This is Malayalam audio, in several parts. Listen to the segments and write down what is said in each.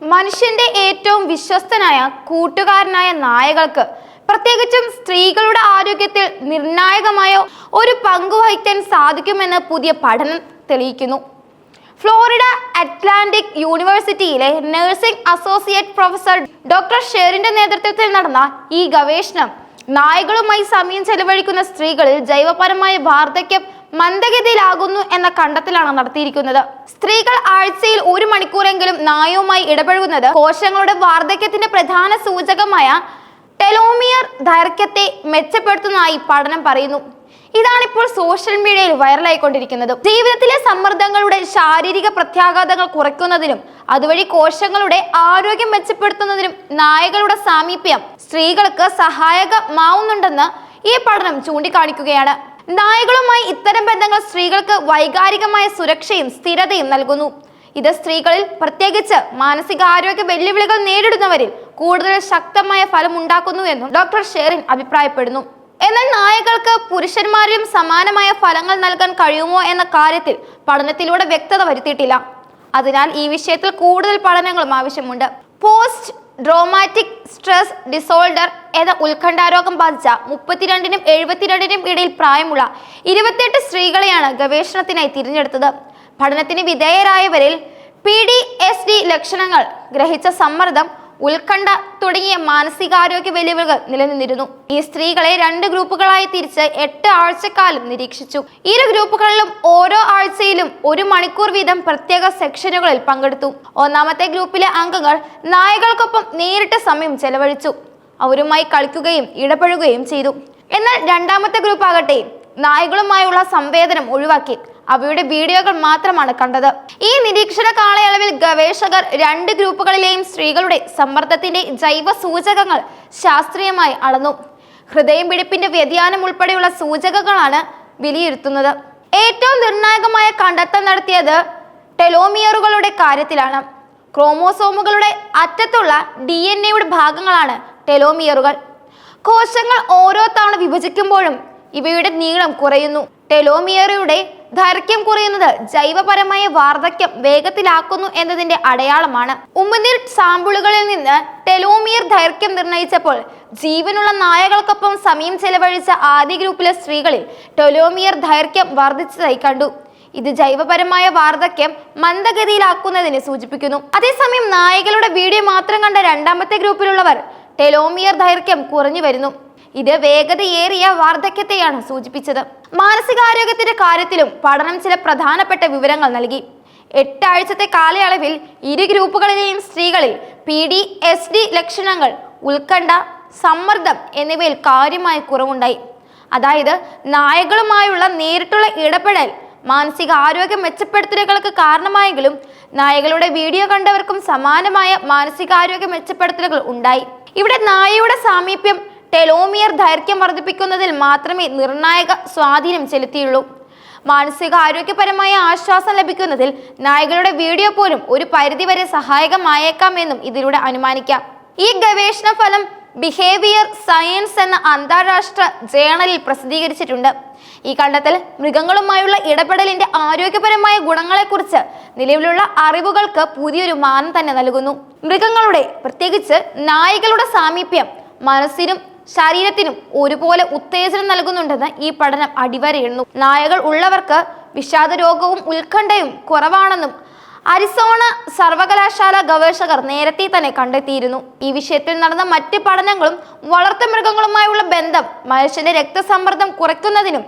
മനുഷ്യന്റെ ഏറ്റവും വിശ്വസ്തനായ കൂട്ടുകാരനായ നായകൾക്ക് പ്രത്യേകിച്ചും സ്ത്രീകളുടെ ആരോഗ്യത്തിൽ നിർണായകമായ ഒരു പങ്ക് വഹിക്കാൻ സാധിക്കുമെന്ന് പുതിയ പഠനം തെളിയിക്കുന്നു. ഫ്ലോറിഡ അറ്റ്ലാന്റിക് യൂണിവേഴ്സിറ്റിയിലെ നഴ്സിംഗ് അസോസിയേറ്റ് പ്രൊഫസർ ഡോക്ടർ ഷെറിന്റെ നേതൃത്വത്തിൽ നടന്ന ഈ ഗവേഷണം നായകളുമായി സമയം ചെലവഴിക്കുന്ന സ്ത്രീകളിൽ ജൈവപരമായ വാർദ്ധക്യം മന്ദഗതിയിലാകുന്നു എന്ന കണ്ടെത്തലാണ് നടത്തിയിരിക്കുന്നത്. സ്ത്രീകൾ ആഴ്ചയിൽ ഒരു മണിക്കൂറെങ്കിലും നായവുമായി ഇടപഴകുന്നത് കോശങ്ങളുടെ വാർദ്ധക്യത്തിന്റെ പ്രധാന സൂചകമായ ടെലോമിയർ ദൈർഘ്യത്തെ മെച്ചപ്പെടുത്തുന്നതായി പഠനം പറയുന്നു. ഇതാണിപ്പോൾ സോഷ്യൽ മീഡിയയിൽ വൈറലായിക്കൊണ്ടിരിക്കുന്നത്. ജീവിതത്തിലെ സമ്മർദ്ദങ്ങളുടെ ശാരീരിക പ്രത്യാഘാതങ്ങൾ കുറയ്ക്കുന്നതിനും അതുവഴി കോശങ്ങളുടെ ആരോഗ്യം മെച്ചപ്പെടുത്തുന്നതിനും നായകളുടെ സാമീപ്യം സ്ത്രീകൾക്ക് സഹായകമാവുന്നുണ്ടെന്ന് ഈ പഠനം ചൂണ്ടിക്കാണിക്കുകയാണ്. നായകളുമായി ഇത്തരം ബന്ധങ്ങൾ സ്ത്രീകൾക്ക് വൈകാരികമായ സുരക്ഷയും സ്ഥിരതയും നൽകുന്നു. ഇത് സ്ത്രീകളിൽ പ്രത്യേകിച്ച് മാനസികാരോഗ്യ വെല്ലുവിളികൾ നേരിടുന്നവരിൽ കൂടുതൽ ശക്തമായ ഫലം ഉണ്ടാക്കുന്നു എന്നും ഡോക്ടർ ഷെറിൻ അഭിപ്രായപ്പെടുന്നു. എന്നാൽ നായകൾക്ക് പുരുഷന്മാരിലും സമാനമായ ഫലങ്ങൾ നൽകാൻ കഴിയുമോ എന്ന കാര്യത്തിൽ പഠനത്തിലൂടെ വ്യക്തത വരുത്തിയിട്ടില്ല. അതിനാൽ ഈ വിഷയത്തിൽ കൂടുതൽ പഠനങ്ങളും ആവശ്യമുണ്ട്. പോസ്റ്റ് ഡ്രോമാറ്റിക് സ്ട്രെസ് ഡിസോൾഡർ എന്ന ഉത്കണ്ഠാരോഗം ബാധിച്ച മുപ്പത്തിരണ്ടിനും എഴുപത്തിരണ്ടിനും ഇടയിൽ പ്രായമുള്ള ഇരുപത്തിയെട്ട് സ്ത്രീകളെയാണ് ഗവേഷണത്തിനായി തിരഞ്ഞെടുത്തത്. പഠനത്തിന് വിധേയരായവരിൽ പി ഡി എസ് ഡി ലക്ഷണങ്ങൾ ഗ്രഹിച്ച സമ്മർദ്ദം ഉത്കണ്ഠ തുടങ്ങിയ മാനസികാരോഗ്യ വെല്ലുവിളികൾ നിലനിന്നിരുന്നു. ഈ സ്ത്രീകളെ രണ്ട് ഗ്രൂപ്പുകളായി തിരിച്ച് എട്ട് ആഴ്ചക്കാലം നിരീക്ഷിച്ചു. ഇരു ഗ്രൂപ്പുകളിലും ഓരോ ആഴ്ചയിലും ഒരു മണിക്കൂർ വീതം പ്രത്യേക സെക്ഷനുകളിൽ പങ്കെടുത്തു. ഒന്നാമത്തെ ഗ്രൂപ്പിലെ അംഗങ്ങൾ നായകൾക്കൊപ്പം നേരിട്ട് സമയം ചെലവഴിച്ചു. അവരുമായി കളിക്കുകയും ഇടപഴകുകയും ചെയ്തു. എന്നാൽ രണ്ടാമത്തെ ഗ്രൂപ്പ് ആകട്ടെ നായകളുമായുള്ള സംവേദനം ഒഴിവാക്കി. അവയുടെ വീഡിയോകൾ മാത്രമാണ് കണ്ടത്. ഈ നിരീക്ഷണ കാലയളവിൽ ഗവേഷകർ രണ്ട് ഗ്രൂപ്പുകളിലെയും സ്ത്രീകളുടെ സമ്മർദ്ദത്തിന്റെ ജൈവ സൂചകങ്ങൾ ശാസ്ത്രീയമായി അളന്നു. ഹൃദയം പിടിപ്പിന്റെ വ്യതിയാനം ഉൾപ്പെടെയുള്ള സൂചകങ്ങളാണ് വിലയിരുത്തുന്നത്. ഏറ്റവും നിർണായകമായ കണ്ടെത്തൽ നടത്തിയത് ടെലോമിയറുകളുടെ കാര്യത്തിലാണ്. ക്രോമോസോമുകളുടെ അറ്റത്തുള്ള ഡി എൻ എയുടെ ഭാഗങ്ങളാണ് ടെലോമിയറുകൾ. കോശങ്ങൾ ഓരോ തവണ വിഭജിക്കുമ്പോഴും ഇവയുടെ നീളം കുറയുന്നു. ടെലോമിയറുടെ ദൈർഘ്യം കുറയുന്നത് ജൈവപരമായ വാർദ്ധക്യം വേഗത്തിലാക്കുന്നു എന്നതിന്റെ അടയാളമാണ്. ഉമ്മനീർ സാമ്പിളുകളിൽ നിന്ന് ടെലോമിയർ ദൈർഘ്യം നിർണയിച്ചപ്പോൾ ജീവനുള്ള നായകൾക്കൊപ്പം സമയം ചെലവഴിച്ച ആദ്യ ഗ്രൂപ്പിലെ സ്ത്രീകളിൽ ടെലോമിയർ ദൈർഘ്യം വർദ്ധിച്ചതായി കണ്ടു. ഇത് ജൈവപരമായ വാർദ്ധക്യം മന്ദഗതിയിലാക്കുന്നതിനെ സൂചിപ്പിക്കുന്നു. അതേസമയം നായകളുടെ വീഡിയോ മാത്രം കണ്ട രണ്ടാമത്തെ ഗ്രൂപ്പിലുള്ളവർ ടെലോമിയർ ദൈർഘ്യം കുറഞ്ഞു വരുന്നു. ഇത് വേഗതയേറിയ വാർദ്ധക്യത്തെയാണ് സൂചിപ്പിച്ചത്. മാനസികാരോഗ്യത്തിന്റെ കാര്യത്തിലും പഠനം ചില പ്രധാനപ്പെട്ട വിവരങ്ങൾ നൽകി. എട്ടാഴ്ചത്തെ കാലയളവിൽ ഇരു ഗ്രൂപ്പുകളിലെയും സ്ത്രീകളിൽ പി ഡി എസ് ഡി ലക്ഷണങ്ങൾ ഉത്കണ്ഠ സമ്മർദ്ദം എന്നിവയിൽ കാര്യമായ കുറവുണ്ടായി. അതായത് നായകളുമായുള്ള നേരിട്ടുള്ള ഇടപെടൽ മാനസിക ആരോഗ്യ മെച്ചപ്പെടുത്തലുകൾക്ക് കാരണമായെങ്കിലും നായകളുടെ വീഡിയോ കണ്ടവർക്കും സമാനമായ മാനസികാരോഗ്യ മെച്ചപ്പെടുത്തലുകൾ ഉണ്ടായി. ഇവിടെ നായയുടെ സാമീപ്യം ടെലോമിയർ ദൈർഘ്യം വർദ്ധിപ്പിക്കുന്നതിൽ മാത്രമേ നിർണായക സ്വാധീനം ചെലുത്തിയുള്ളൂ. മാനസിക ആരോഗ്യപരമായ ആശ്വാസം ലഭിക്കുന്നതിൽ നായകളുടെ വീഡിയോ പോലും ഒരു പരിധിവരെ സഹായകമായേക്കാമെന്നും ഇതിലൂടെ അനുമാനിക്കാം. ഈ ഗവേഷണ ഫലം ബിഹേവിയർ സയൻസ് എന്ന അന്താരാഷ്ട്ര ജേണലിൽ പ്രസിദ്ധീകരിച്ചിട്ടുണ്ട്. ഈ കണ്ടെത്തൽ മൃഗങ്ങളുമായുള്ള ഇടപെടലിന്റെ ആരോഗ്യപരമായ ഗുണങ്ങളെക്കുറിച്ച് നിലവിലുള്ള അറിവുകൾക്ക് പുതിയൊരു മാനം തന്നെ നൽകുന്നു. മൃഗങ്ങളുടെ പ്രത്യേകിച്ച് നായകളുടെ സാമീപ്യം മനസ്സിനും ശരീരത്തിനും ഒരുപോലെ ഉത്തേജനം നൽകുന്നുണ്ടെന്ന് ഈ പഠനം അടിവരയിടുന്നു നായകൾ ഉള്ളവർക്ക് വിഷാദ രോഗവും ഉത്കണ്ഠയും കുറവാണെന്നും അരിസോണ സർവകലാശാല ഗവേഷകർ നേരത്തെ തന്നെ കണ്ടെത്തിയിരുന്നു. ഈ വിഷയത്തിൽ നടന്ന മറ്റ് പഠനങ്ങളും വളർത്തുമൃഗങ്ങളുമായുള്ള ബന്ധം മനുഷ്യന്റെ രക്തസമ്മർദ്ദം കുറയ്ക്കുന്നതിനും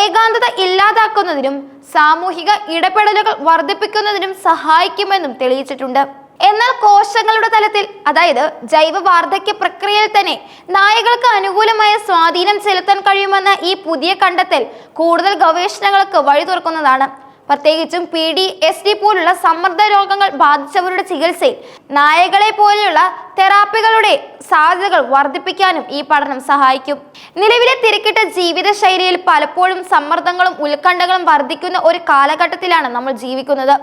ഏകാന്തത ഇല്ലാതാക്കുന്നതിനും സാമൂഹിക ഇടപെടലുകൾ വർദ്ധിപ്പിക്കുന്നതിനും സഹായിക്കുമെന്നും തെളിയിച്ചിട്ടുണ്ട്. എന്നാൽ കോശങ്ങളുടെ തലത്തിൽ അതായത് ജൈവ വാർദ്ധക്യ പ്രക്രിയയിൽ തന്നെ നായകൾക്ക് അനുകൂലമായ സ്വാധീനം ചെലുത്താൻ കഴിയുമെന്ന ഈ പുതിയ കണ്ടെത്തൽ കൂടുതൽ ഗവേഷണങ്ങൾക്ക് വഴി തുറക്കുന്നതാണ് പ്രത്യേകിച്ചും പി ഡി എസ് ഡി പോലുള്ള സമ്മർദ്ദ രോഗങ്ങൾ ബാധിച്ചവരുടെ ചികിത്സയിൽ നായകളെ പോലെയുള്ള തെറാപ്പികളുടെ സാധ്യതകൾ വർദ്ധിപ്പിക്കാനും ഈ പഠനം സഹായിക്കും. നിലവിലെ തിരക്കിട്ട ജീവിതശൈലിയിൽ പലപ്പോഴും സമ്മർദ്ദങ്ങളും ഉത്കണ്ഠകളും വർദ്ധിക്കുന്ന ഒരു കാലഘട്ടത്തിലാണ് നമ്മൾ ജീവിക്കുന്നത്.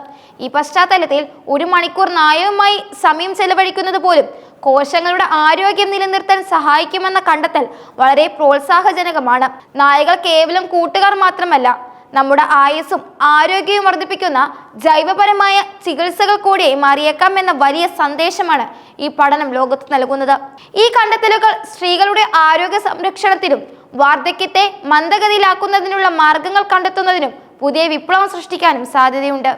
ഈ പശ്ചാത്തലത്തിൽ ഒരു മണിക്കൂർ നായവുമായി സമയം ചെലവഴിക്കുന്നത് പോലും കോശങ്ങളുടെ ആരോഗ്യം നിലനിർത്താൻ സഹായിക്കുമെന്ന കണ്ടെത്തൽ വളരെ പ്രോത്സാഹജനകമാണ്. നായകൾ കേവലം കൂട്ടുകാർ മാത്രമല്ല നമ്മുടെ ആയുസ്സും ആരോഗ്യവും വർദ്ധിപ്പിക്കുന്ന ജൈവപരമായ ചികിത്സകൾ കൂടി മാറിയേക്കാം എന്ന വലിയ സന്ദേശമാണ് ഈ പഠനം ലോകത്ത് നൽകുന്നത്. ഈ കണ്ടെത്തലുകൾ സ്ത്രീകളുടെ ആരോഗ്യ സംരക്ഷണത്തിനും വാർദ്ധക്യത്തെ മന്ദഗതിയിലാക്കുന്നതിനുള്ള മാർഗങ്ങൾ കണ്ടെത്തുന്നതിനും പുതിയ വിപ്ലവം സൃഷ്ടിക്കാനും സാധ്യതയുണ്ട്.